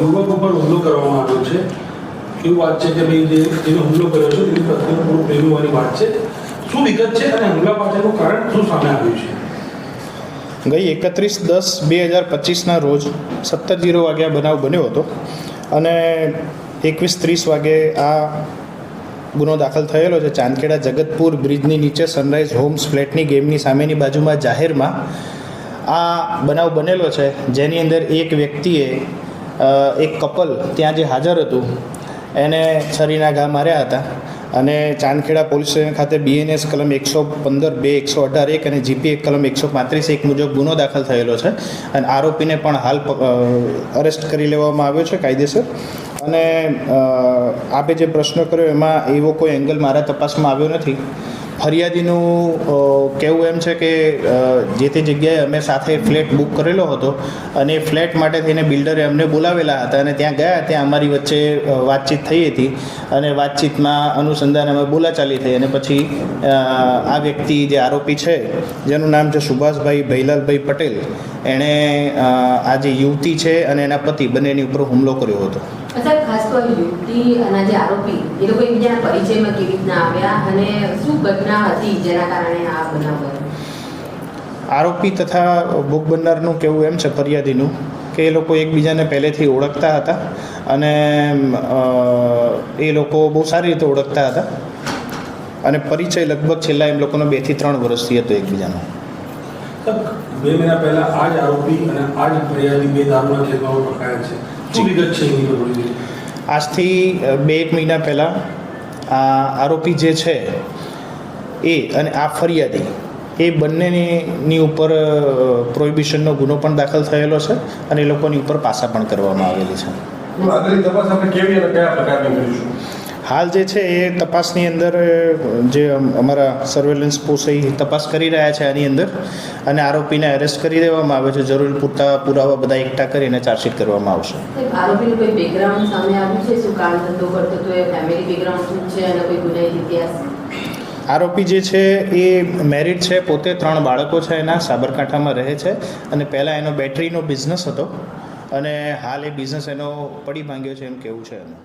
યુવક ઉપર હુમલો કરવામાં આવ્યો છે. એવું વાત છે કે ભાઈ જે જેને હુમલો કર્યો છે, તેની પત્નીનો પૂરો પ્રેમીવાની વાત છે. શું વિગત છે અને હુમલા પાછળનું કારણ શું સામે આવ્યું છે? ગઈ એકત્રીસ દસ બે હજાર પચીસના રોજ સત્તર જીરો વાગ્યા બનાવ બન્યો હતો અને એકવીસ ત્રીસ વાગે આ ગુનો દાખલ થયેલો છે. ચાંદખેડા જગતપુર બ્રિજની નીચે સનરાઈઝ હોમ્સ ફ્લેટની ગેમની સામેની બાજુમાં જાહેરમાં આ બનાવ બનેલો છે. જેની અંદર એક વ્યક્તિએ એક કપલ ત્યાં જે હાજર હતું, એને છરીના ઘા માર્યા હતા અને ચાંદખેડા પોલીસ સ્ટેશન ખાતે બીએનએસ કલમ એકસો પંદર, બે એકસો અઢાર એક અને જીપી એક કલમ એકસો પાંત્રીસ એક મુજબ ગુનો દાખલ થયેલો છે અને આરોપીને પણ હાલ અરેસ્ટ કરી લેવામાં આવ્યો છે કાયદેસર અને આપે જે પ્રશ્ન કર્યો એમાં એવો કોઈ એંગલ મારા તપાસમાં આવ્યો નથી. ફરિયાદીનું કહેવું એમ છે કે જે તે જગ્યાએ અમે સાથે ફ્લેટ બુક કરેલો હતો અને એ ફ્લેટ માટે થઈને બિલ્ડરે અમને બોલાવેલા હતા અને ત્યાં ગયા, ત્યાં અમારી વચ્ચે વાતચીત થઈ હતી અને વાતચીતમાં અનુસંધાન અમે બોલાચાલી થઈ અને પછી આ વ્યક્તિ જે આરોપી છે, જેનું નામ છે સુભાષભાઈ ભૈલાલભાઈ પટેલ, એણે આ જે યુવતી છે અને એના પતિ બંનેની ઉપર હુમલો કર્યો હતો. ખાસ તો યુવતી અને જે આરોપી એ લોકો એકબીજાના પરિચયમાં કેવી રીતના આવ્યા અને શું ઘટના હતી જેના કારણે આ બનાવ બન્યો? આરોપી તથા ભોગ બનનારનું કહેવું એમ છે ફરિયાદીનું કે એ લોકો એકબીજાને પહેલેથી ઓળખતા હતા અને એ લોકો બહુ સારી રીતે ઓળખતા હતા અને પરિચય લગભગ છેલ્લા એમ લોકોનો બેથી ત્રણ વર્ષથી હતો એકબીજાનો. બે મહિના પહેલા આ જ આરોપી અને આ જ ફરિયાદી બે દારૂના પકડાયા છે. શું વિગત છે એની પર થોડી આજથી બે એક મહિના પહેલાં, આ આરોપી જે છે, એ અને આ ફરિયાદી, એ બંનેની ઉપર પ્રોહિબિશનનો ગુનો પણ દાખલ થયેલો છે અને એ લોકોની ઉપર પાસા પણ કરવામાં આવેલી છે. હાલ જે છે એ તપાસની અંદર જે અમારા સર્વેલન્સ પોસે એ તપાસ કરી રહ્યા છે આની અંદર અને આરોપીને એરેસ્ટ કરી દેવામાં આવે છે. જરૂરી પૂરતા પુરાવા બધા એકઠા કરીને ચાર્જશીટ કરવામાં આવશે. આરોપીનું કોઈ બેકગ્રાઉન્ડ સામે આવ્યું છે? શું કામ ધંધો કરતો હતો? એ ફેમિલી બેકગ્રાઉન્ડ શું છે અને કોઈ ગુનાહિત ઇતિહાસ? આરોપી જે છે એ મેરિડ છે. પોતે ત્રણ બાળકો છે એના સાબરકાંઠામાં રહે છે અને પહેલાં એનો બેટરીનો બિઝનેસ હતો અને હાલ એ બિઝનેસ એનો પડી ભાંગ્યો છે એમ કેવું છે એનું.